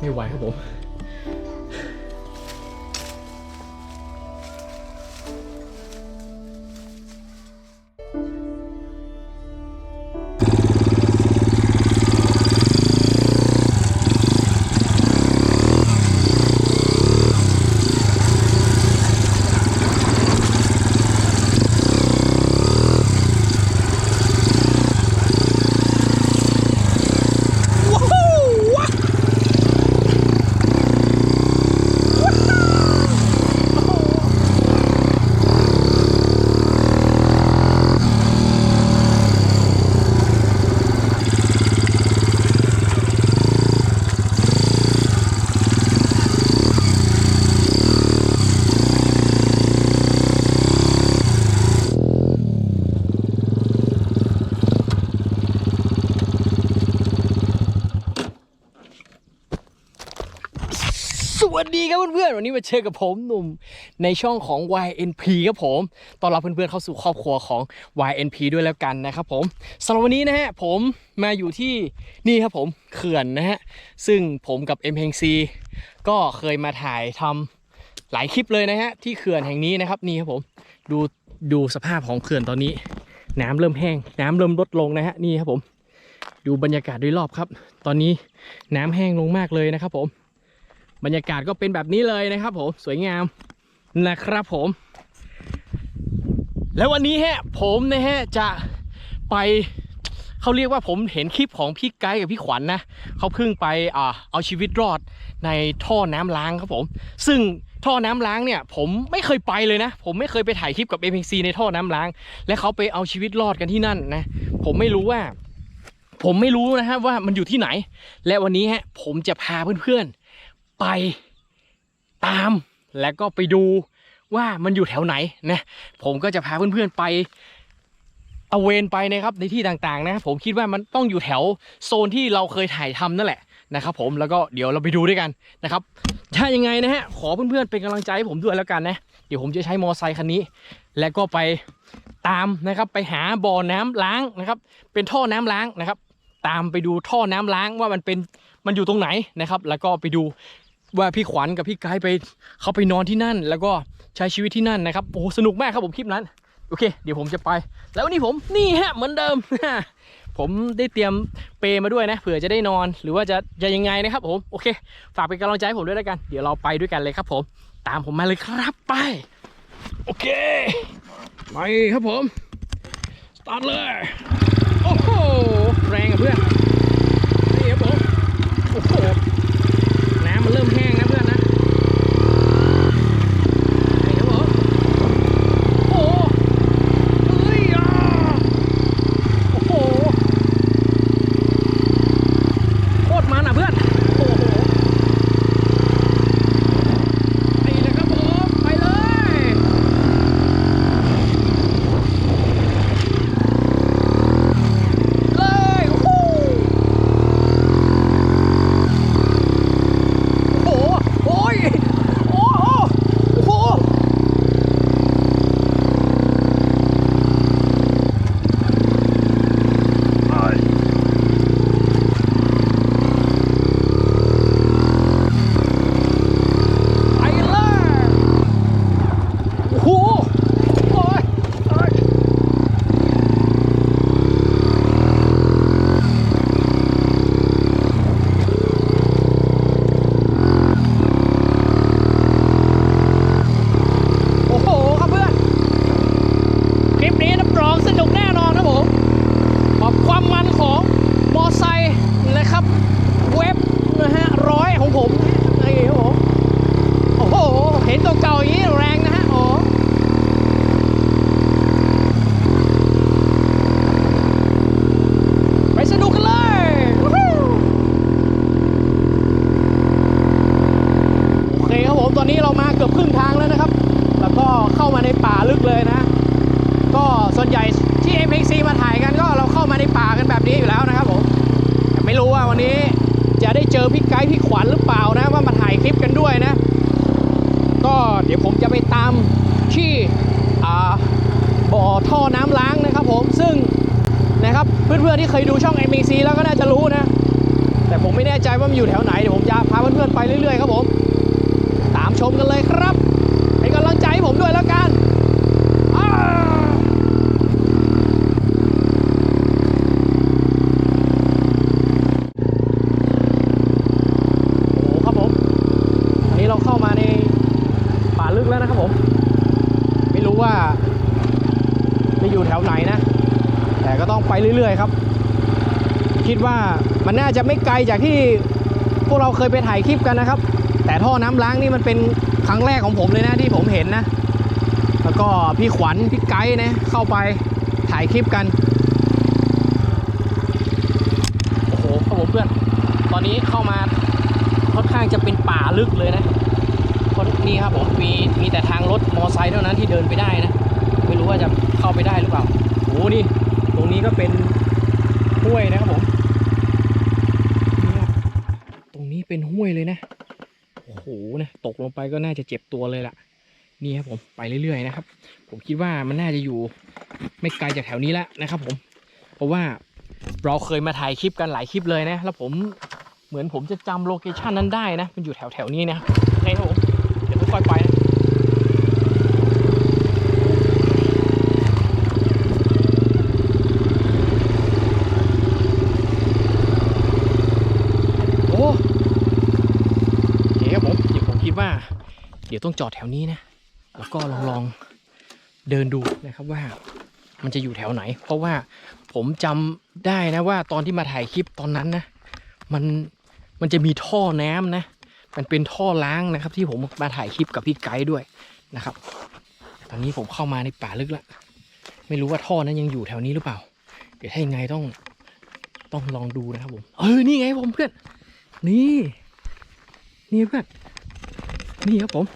ไม่ไหวครับผม วันนี้มาเจอกับผมหนุ่มในช่องของ YNP ครับผมต้อนรับเพื่อนๆเข้าสู่ครอบครัวของ YNP ด้วยแล้วกันนะครับผมสำหรับวันนี้นะฮะผมมาอยู่ที่นี่ครับผมเขื่อนนะฮะซึ่งผมกับ m p c ก็เคยมาถ่ายทำหลายคลิปเลยนะฮะที่เขื่อนแห่งนี้นะครับนี่ครับผมดูดูสภาพของเขื่อนตอนนี้ น้ำเริ่มแห้ง น้ำเริ่มลดลงนะฮะนี่ครับผม ดูบรรยากาศโดยรอบครับ ตอนนี้น้ำแห้งลงมากเลยนะครับผม บรรยากาศก็เป็นแบบนี้เลยนะครับผมสวยงามนะครับผม แล้ววันนี้ฮะผมนะฮะจะไปเขาเรียกว่าผมเห็นคลิปของพี่ไกด์กับพี่ขวัญนะเขาเพิ่งไปอ่าเอาชีวิตรอดในท่อน้ำล้างครับผม ซึ่งท่อน้ำล้างเนี่ยผมไม่เคยไปเลยนะ ผมไม่เคยไปถ่ายคลิปกับ a p c ในท่อน้ำล้าง และเขาไปเอาชีวิตรอดกันที่นั่นนะผมไม่รู้ว่า ผมไม่รู้นะฮะว่ามันอยู่ที่ไหน และวันนี้ฮะผมจะพาเพื่อนๆ ไปตามแล้วก็ไปดูว่ามันอยู่แถวไหนนะผมก็จะพาเพื่อนๆไปตะเวนไปนะครับในที่ต่างๆนะผมคิดว่ามันต้องอยู่แถวโซนที่เราเคยถ่ายทำนั่นแหละนะครับผมแล้วก็เดี๋ยวเราไปดูด้วยกันนะครับถ้ายังไงนะฮะขอเพื่อนๆเป็นกำลังใจให้ผมด้วยแล้วกันนะเดี๋ยวผมจะใช้มอไซค์คันนี้ แล้วก็ไปตามนะครับไปหาบ่อน้ำล้างนะครับ เป็นท่อน้ำล้างนะครับ ตามไปดูท่อน้ำล้างว่ามันเป็นมันอยู่ตรงไหนนะครับ แล้วก็ไปดู ว่าพี่ขวัญกับพี่ไกด์ไปเขาไปนอนที่นั่น แล้วก็ใช้ชีวิตที่นั่นนะครับโอ้สนุกมากครับผมคลิปนั้น โอเค เดี๋ยวผมจะไป แล้ววันนี้ผมนี่ฮะเหมือนเดิม ผมได้เตรียมเปรมาด้วยนะเผื่อจะได้นอนหรือว่าจะจะยังไงนะครับผมโอเค ฝากเป็นกำลังใจให้ผมด้วยแล้วกัน เดี๋ยวเราไปด้วยกันเลยครับ ผม ตามผมมาเลยครับไป โอเคไปครับผมสตาร์ทเลยโอ้โหแรงอะเพื่อน มาในป่าลึกเลยนะ ก็ส่วนใหญ่ที่ m x c มาถ่ายกันก็เราเข้ามาในป่ากันแบบนี้อยู่แล้วนะครับผมแต่ไม่รู้ว่าวันนี้จะได้เจอพี่ไกด์พี่ขวัญหรือเปล่านะว่ามาถ่ายคลิปกันด้วยนะ ก็เดี๋ยวผมจะไปตามที่อ่าบ่อท่อน้ำล้างนะครับผมซึ่งนะครับเพื่อนๆที่เคยดูช่อง m x c แล้วก็น่าจะรู้นะแต่ผมไม่ไม่แน่ใจว่ามันอยู่แถวไหนเดี๋ยวผมจะพาเพื่อนๆไปเรื่อยๆครับผม ตามชมกันเลยครับเป็นกำลังใจให้ผมด้วยแล้วกันอ้าวโอ้โหครับผม อันนี้เราเข้ามาในป่าลึกแล้วนะครับผม ไม่รู้ว่า แถวไหนนะ แต่ก็ต้องไปเรื่อยๆครับ คิดว่ามันน่าจะไม่ไกลจากที่พวกเราเคยไปถ่ายคลิปกันนะครับ แต่ท่อน้ำล้างนี่มันเป็นครั้งแรกของผมเลยนะที่ผมเห็นนะ แล้วก็พี่ขวัญพี่ไกด์นะเข้าไปถ่ายคลิปกันโอ้โหครับผมเพื่อน ตอนนี้เข้ามาค่อนข้างจะเป็นป่าลึกเลยนะนี่ครับผมมีมีแต่ทางรถมอไซค์เท่านั้นที่เดินไปได้นะ ไม่รู้ว่าจะ เข้าไปได้หรือเปล่าโอ้โหนี่ ตรงนี้ก็เป็นห้วยนะครับผม ตรงนี้เป็นห้วยเลยนะ โอ้โหนะตกลงไปก็น่าจะเจ็บตัวเลยล่ะ นี่ครับผมไปเรื่อยๆนะครับ ผมคิดว่ามันน่าจะอยู่ไม่ไกลจากแถวนี้แล้วนะครับผม เพราะว่าเราเคยมาถ่ายคลิปกันหลายคลิปเลยนะ แล้วผมเหมือนผมจะจำโลเคชันนั้นได้นะ มันอยู่แถวๆนี้นะครับนี่ครับผม เดี๋ยวค่อยๆไปนะ โอ้โอเคครับผมเดี๋ย ว่า เดี๋ยวต้องจอดแถวนี้นะ แล้วก็ลองลองเดินดูนะครับว่า มันจะอยู่แถวไหน เพราะว่าผมจำได้นะว่าตอนที่มาถ่ายคลิปตอนนั้นนะ มันมันจะมีท่อน้ำนะ มันเป็นท่อล้างนะครับ ที่ผมมาถ่ายคลิปกับพี่ไกด์ด้วยนะครับ ตอนนี้ผมเข้ามาในป่าลึกแล้วไม่รู้ว่าท่อนั้นยังอยู่แถวนี้หรือเปล่า เดี๋ยวถ้ายังไงต้องต้องลองดูนะครับผม เออ นี่ไงผมเพื่อน นี่ นี่เพื่อน นี่ครับผม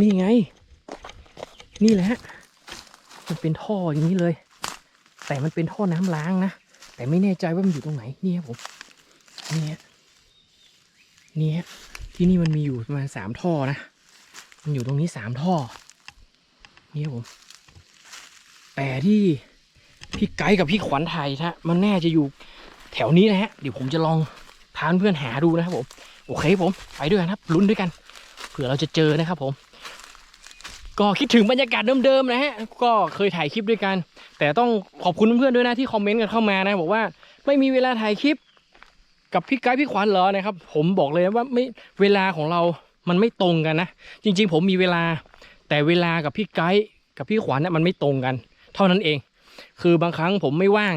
นี่ไง นี่แหละ มันเป็นท่ออย่างนี้เลย แต่มันเป็นท่อน้ำล้างนะ แต่ไม่แน่ใจว่ามันอยู่ตรงไหน นี่ครับผม นี่ฮะนี่ฮะที่นี่มันมีอยู่ประมาณสามท่อนะ มันอยู่ตรงนี้สามท่อ นี่ครับผม แต่ที่พี่ไกด์กับพี่ขวัญไทยนะมันแน่จะอยู่แถวนี้นะฮะ เดี๋ยวผมจะลองพาเพื่อนหาดูนะครับผม โอเคผมไปด้วยกันครับลุ้นด้วยกันเผื่อเราจะเจอนะครับผม ก็คิดถึงบรรยากาศเดิมๆนะฮะก็เคยถ่ายคลิปด้วยกัน แต่ต้องขอบคุณเพื่อนๆด้วยนะที่คอมเมนต์กันเข้ามานะบอกว่าไม่มีเวลาถ่ายคลิป กับพี่ไกด์พี่ขวัญเหรอนะครับ ผมบอกเลยว่าไม่เวลาของเรามันไม่ตรงกันนะ จริง ๆ ผมมีเวลา แต่เวลากับพี่ไกด์กับพี่ขวัญเนี่ยมันไม่ตรงกัน เท่านั้นเอง คือบางครั้งผมไม่ว่าง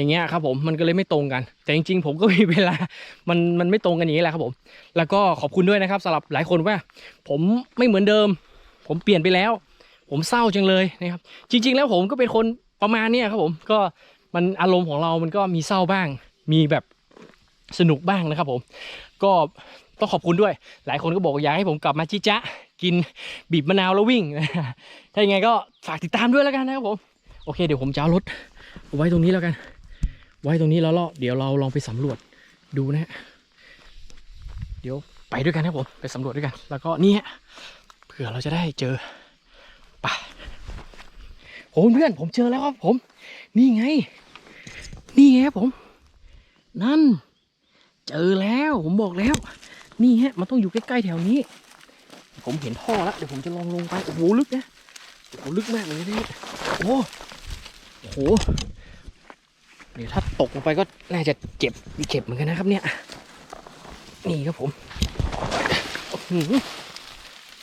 อย่างเงี้ยครับผมมันก็เลยไม่ตรงกัน แต่จริงๆ ผมก็มีเวลามันมันไม่ตรงกันอย่างนี้แหละครับผม แล้วก็ขอบคุณด้วยนะครับสำหรับหลายคนว่า ผมไม่เหมือนเดิม ผมเปลี่ยนไปแล้ว ผมเศร้าจังเลยนะครับ จริง ๆ แล้วผมก็เป็นคนประมาณเนี้ยครับผมก็มันอารมณ์ของเรามันก็มีเศร้าบ้าง มีแบบสนุกบ้างนะครับผม ก็ต้องขอบคุณด้วย หลายคนก็บอกอยากให้ผมกลับมาจิจ๊ะกินบีบมะนาวแล้ววิ่ง ถ้าอย่างไงก็ฝากติดตามด้วยแล้วกันนะครับผม โอเคเดี๋ยวผมจะเอารถเอาไว้ตรงนี้แล้วกัน ไว้ตรงนี้แล้วเลาะเดี๋ยวเราลองไปสำรวจดูนะฮะเดี๋ยวไปด้วยกันครับผมไปสำรวจด้วยกัน แล้วก็นี่ฮะเผื่อเราจะได้เจอไปโอ้เพื่อนผมเจอแล้วครับผม นี่ไง นี่ไงครับผม นั่น เจอแล้วผมบอกแล้ว นี่ฮะมันต้องอยู่ใกล้ๆแถวนี้ ผมเห็นท่อแล้วเดี๋ยวผมจะลองลงไปโอ้โหลึกนะโอ้โหลึกมากเลยนะเนี่ยโอ้โอ้โหเดี๋ยวถ้า ตกลงไปก็น่าจะเจ็บมีเข็บเหมือนกันนะครับเนี่ย นี่ครับผมโอ้โห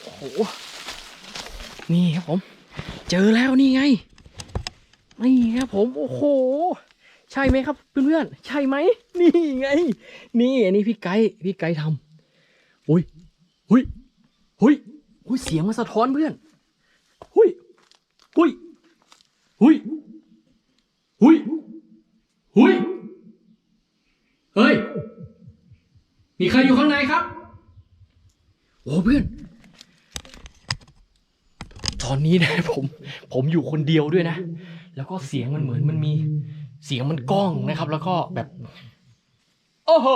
โอ้โหนี่ครับผม เจอแล้วนี่ไง นี่ครับผม โอ้โห ใช่ไหมครับเพื่อนๆ ใช่ไหม นี่ไง นี่อันนี้พี่ไกด์พี่ไกด์ทำอุ้ยอุ้ยอุ้ยอุ้ยเสียงมันสะท้อนเพื่อนอุ้ยอุ้ยอุ้ยอุ้ย อุ้ยเฮ้ย มีใครอยู่ข้างในครับ โอ้เพื่อน ตอนนี้นะผม ผมอยู่คนเดียวด้วยนะ แล้วก็เสียงมันเหมือนมันมี เสียงมันก้องนะครับ แล้วก็แบบ โอ้โห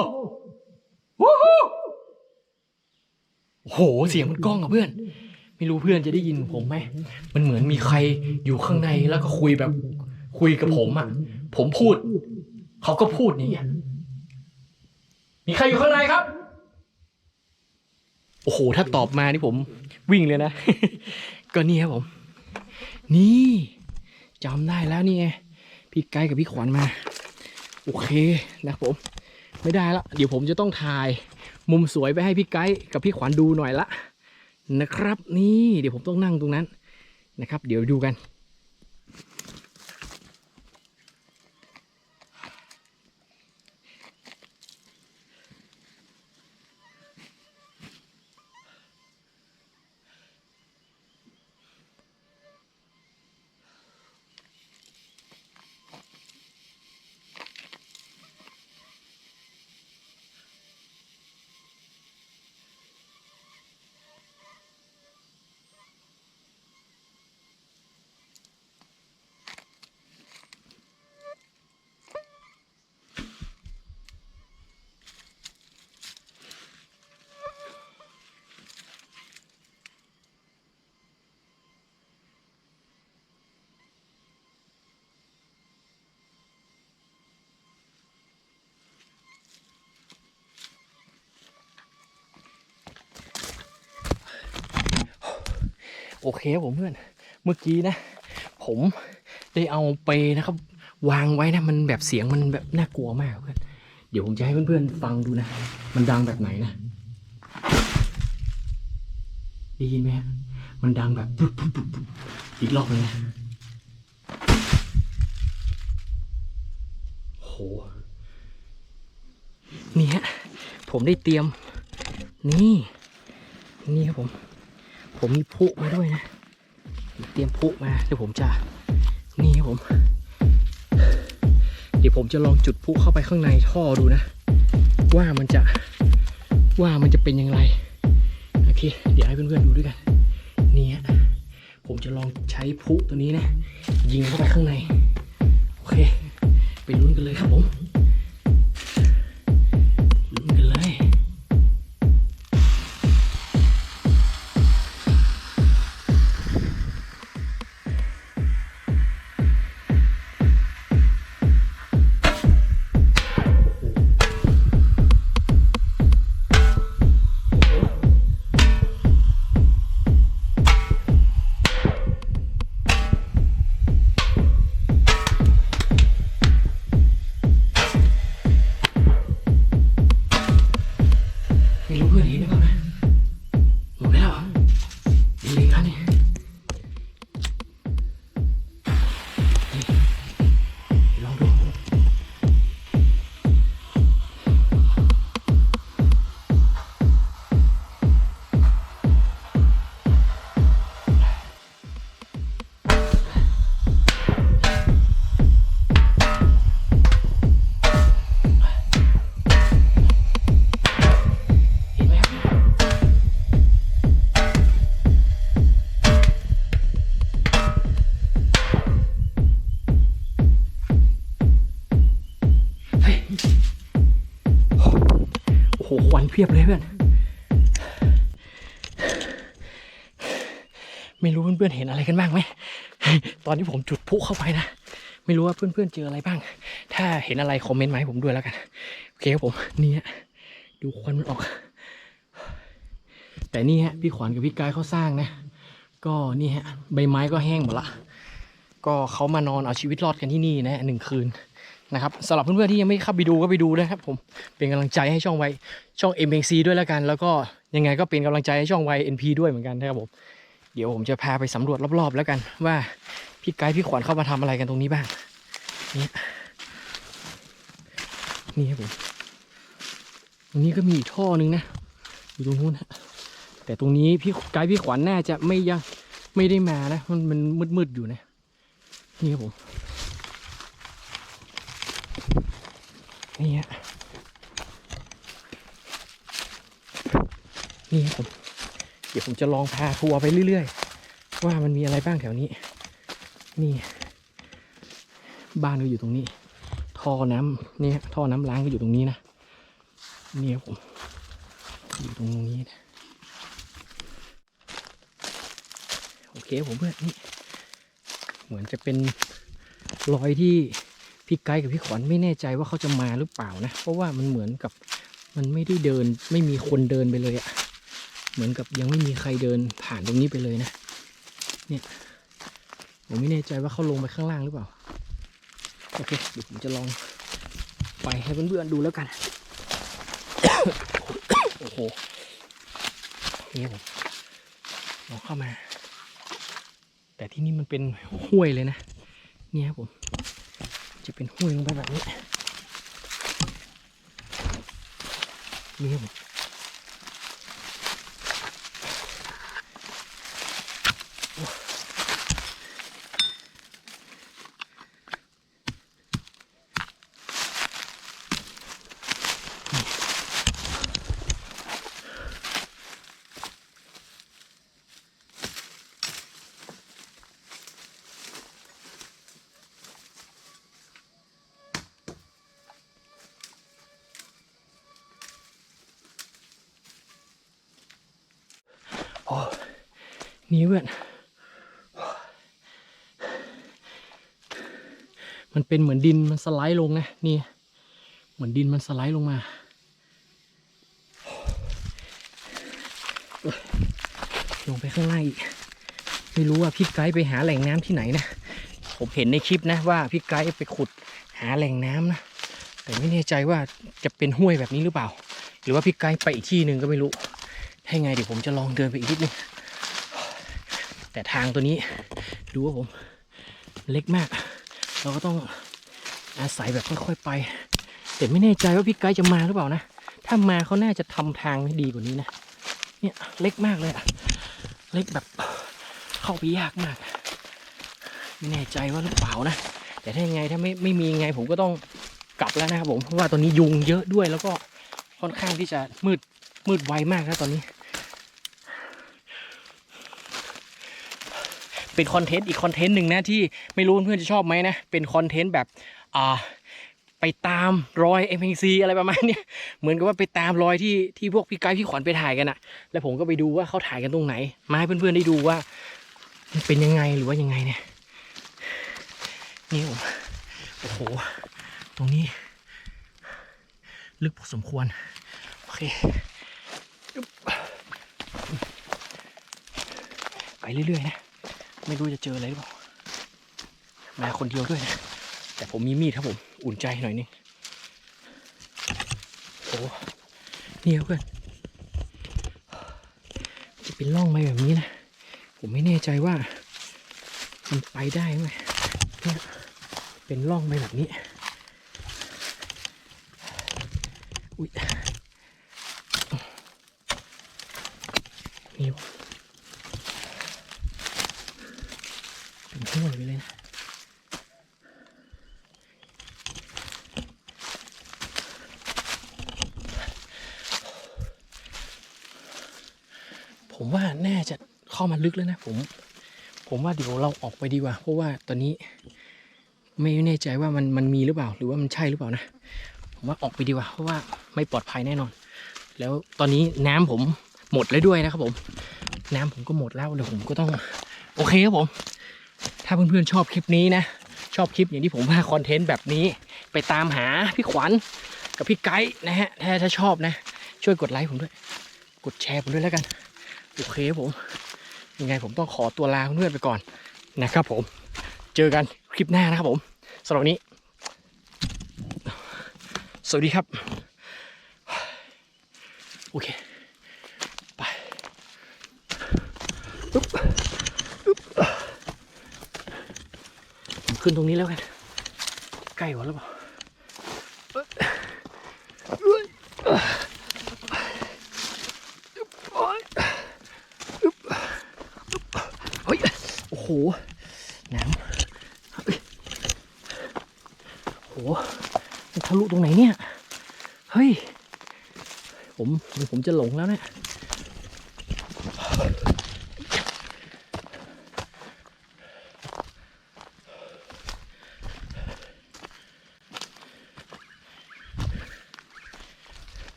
วู้ฮู้โอ้โหเสียงมันก้องอะเพื่อน ไม่รู้เพื่อนจะได้ยินผมไหม มันเหมือนมีใครอยู่ข้างในแล้วก็คุยแบบคุยกับผมอะผมพูด เขาก็พูดอย่างเงี้ยมีใครอยู่ข้างในครับโอ้โหถ้าตอบมานี่ผมวิ่งเลยนะ ก็นี่ครับผม นี่จำได้แล้วนี่ไงพี่ไกด์กับพี่ขวัญมา โอเคนะครับผม ไม่ได้ละเดี๋ยวผมจะต้องถ่าย มุมสวยไปให้พี่ไกด์กับพี่ขวัญดูหน่อยละนะครับ นี่เดี๋ยวผมต้องนั่งตรงนั้นนะครับ เดี๋ยวดูกัน โอเคผมเพื่อน เมื่อกี้นะ ผมได้เอาเปนะครับ วางไว้นะมันแบบเสียงมันแบบน่ากลัวมากเพื่อนเดี๋ยวผมจะให้เพื่อนๆฟังดูนะ มันดังแบบไหนนะได้ยินไหมมันดังแบบปุ๊บปุ๊บปุ๊บปุ๊บอีกรอบเลยนะโหนี่ฮะผมได้เตรียม นี่ นี่ครับผม ผมมีพุมาด้วยนะ เตรียมพุมาเดี๋ยวผมจะนี่ครับผม เดี๋ยวผมจะลองจุดพุเข้าไปข้างในท่อดูนะ ว่ามันจะว่ามันจะเป็นยังไงโอเค เดี๋ยวให้เพื่อนๆดูด้วยกันนี่ฮะผมจะลองใช้พุตัวนี้นะ ยิงเข้าไปข้างใน โอเค ไปลุ้นกันเลยครับผม เพียบเลยเพื่อน ไม่รู้เพื่อนๆเห็นอะไรกันบ้างไหม ตอนที่ผมจุดพุเข้าไปนะ ไม่รู้ว่าเพื่อนๆเจออะไรบ้าง ถ้าเห็นอะไรคอมเมนต์มาให้ผมด้วยแล้วกัน โอเคครับผม นี่ฮะ ดูควันมันออก แต่นี่ฮะ พี่ขวัญกับพี่กายเขาสร้างนะ ก็นี่ฮะ ใบไม้ก็แห้งหมดละ ก็เขามานอนเอาชีวิตรอดกันที่นี่นะหนึ่งคืน นะครับสำหรับเพื่อนๆที่ยังไม่เข้าไปดูก็ไปดูนะครับผมเป็นกำลังใจให้ช่องไวช่อง m x c ด้วยแล้วกัน แล้วก็ยังไงก็เป็นกำลังใจให้ช่องไว NP ด้วยเหมือนกันนะครับผมเดี๋ยวผมจะพาไปสำรวจรอบๆ แล้วกัน ว่าพี่ไกด์พี่ขวัญเข้ามาทำอะไรกันตรงนี้บ้างนี่นี่ครับผมตรงนี้ก็มีอีกท่อหนึงนะอยู่ตรงนู้นฮะแต่ตรงนี้พี่ไกด์พี่ขวัญน่าจะไม่ยังไม่ได้มานะ มันมันมืดๆอยู่นะนี่ครับผม นี่ฮะนี่ครับผมเดี๋ยวผมจะลองพาทัวร์ไปเรื่อยๆ ว่ามันมีอะไรบ้างแถวนี้ นี่ บ้านก็อยู่ตรงนี้ ท่อน้ำนี่ฮะท่อน้ำล้างก็อยู่ตรงนี้นะนี่ครับผมอยู่ตรงนี้นะโอเคผมเพื่อนนี่เหมือนจะเป็นรอยที่ พี่ไกด์กับพี่ขวัญไม่แน่ใจว่าเขาจะมาหรือเปล่านะ เพราะว่ามันเหมือนกับมันไม่ได้เดินไม่มีคนเดินไปเลยอะเหมือนกับยังไม่มีใครเดินผ่านตรงนี้ไปเลยนะ เนี่ยผมไม่แน่ใจว่าเขาลงไปข้างล่างหรือเปล่า โอเคเดี๋ยวผมจะลองไปให้เพื่อนๆดูแล้วกัน โอ้โหเนี่ผมลองเข้ามา แต่ที่นี่มันเป็นห้วยเลยนะ เนี่ยครับผม จะเป็นห้วยลงไปแบบนี้นี่ครับ นี่เพื่อน มันเป็นเหมือนดินมันสไลด์ลงนะนี่ เหมือนดินมันสไลด์ลงมาลงไปข้างล่างอีก ไม่รู้ว่าพี่ไกด์ไปหาแหล่งน้ำที่ไหนนะ ผมเห็นในคลิปนะว่าพี่ไกด์ไปขุดหาแหล่งน้ำนะ แต่ไม่แน่ใจว่าจะเป็นห้วยแบบนี้หรือเปล่า หรือว่าพี่ไกด์ไปอีกที่หนึ่งก็ไม่รู้ถ้ไงเดี๋ยวผมจะลองเดินไปอีกนิดนึง แต่ทางตัวนี้ดูว่าผมเล็กมาก เราก็ต้องอาศัยแบบค่อยๆไป แต่ไม่แน่ใจว่าพี่ไกด์จะมาหรือเปล่านะ ถ้ามาเขาน่าจะทำทางให้ดีกว่านี้นะ เนี่ยเล็กมากเลยอะเล็กแบบเข้าไปยากมาก ไม่แน่ใจว่าหรือเปล่านะ แต่ถ้ายังไงถ้าไม่ไม่มียังไงผมก็ต้องกลับแล้วนะครับผม เพราะว่าตอนนี้ยุงเยอะด้วยแล้วก็ค่อนข้างที่จะมืดมืดไวมากนะตอนนี้ เป็นคอนเทนต์อีกคอนเทนต์หนึ่งนะที่ไม่รู้เพื่อนๆจะชอบไหมนะ เป็นคอนเทนต์แบบอ่าไปตามรอย m อ c อะไรประมาณนี้เหมือนกับว่าไปตามรอยที่ที่พวกพี่ไกด์พี่ขวัญไปถ่ายกันอะแล้วผมก็ไปดูว่าเขาถ่ายกันตรงไหน มาให้เพื่อนๆได้ดูว่ามันเป็นยังไงหรือว่ายังไงเนี่ยนี่ผมโอ้โห ตรงนี้ ลึกพอสมควร โอเค ไปเรื่อยๆนะ ไม่รู้จะเจออะไรหรือเปล่ามาคนเดียวด้วยนะแต่ผมมีมีดครับผมอุ่นใจหน่อยนึงโอ้นี่ครับเพื่อนจะเป็นร่องไปแบบนี้นะ ผมไม่แน่ใจว่า มันไปได้ไหมเนี่ยเป็นร่องไปแบบนี้ อุ้ยนี่ครับเป็นห้วยไปเลยนะ ผมว่าน่าจะเข้ามา ลึกแล้วนะผมผมว่าเดี๋ยวเราออกไปดีกว่า เพราะว่าตอนนี้ไม่แน่ใจว่ามันมันมีหรือเปล่า หรือว่ามันใช่หรือเปล่านะผมว่าออกไปดีกว่า เพราะว่าไม่ปลอดภัยแน่นอน แล้วตอนนี้น้ำผมหมดแล้วด้วยนะครับผม น้ำผมก็หมดแล้วเดี๋ยวผมก็ต้อง โอเคครับผม ถ้าเพื่อนๆชอบคลิปนี้นะชอบคลิปอย่างที่ผมว่าคอนเทนต์แบบนี้ ไปตามหาพี่ขวัญกับพี่ไกด์นะฮะถ้าถ้าชอบนะ ช่วยกดไลค์ผมด้วย กดแชร์ผมด้วยแล้วกันโอเคครับผม ยังไงผมต้องขอตัวลาเพื่อนไปก่อนนะครับผม เจอกันคลิปหน้านะครับผมสำหรับวันนี้ สวัสดีครับ โอเค ไปอุ๊บอุ๊บผมขึ้นตรงนี้แล้วกัน ใกล้กว่าหรือเปล่าเอ้ยเอ้ยโอ๊ยอึ๊บอึ๊บเฮ้ย โอ้โหน้ำเฮ้ยโอ้โหมันทะลุตรงไหนเนี่ย เฮ้ย ผมผมจะหลงแล้วเนี่ย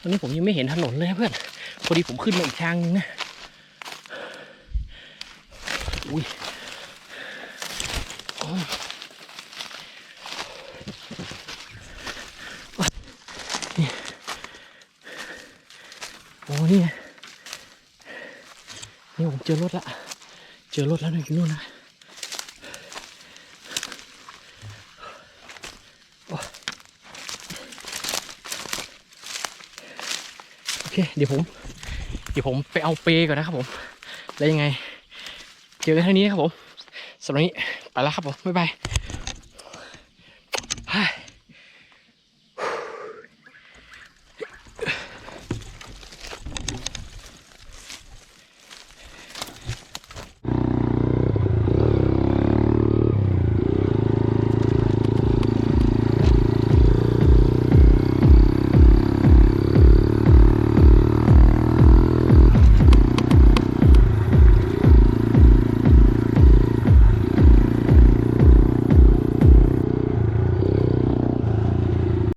ตอนนี้ผมยังไม่เห็นถนนเลยเพื่อน พอดีผมขึ้นมาอีกทางนึงนะ อุ้ยนี่โอ้นี่นี่ผมเจอรถละ เจอรถแล้วนะอยู่นู่นนะโอเค เดี๋ยวผม เดี๋ยวผมไปเอาเปก่อนนะครับผม แล้วยังไง เจอกันเท่านี้ครับผมสำหรับนี้ไปแล้วครับผม บ๊ายบายเฮ้ย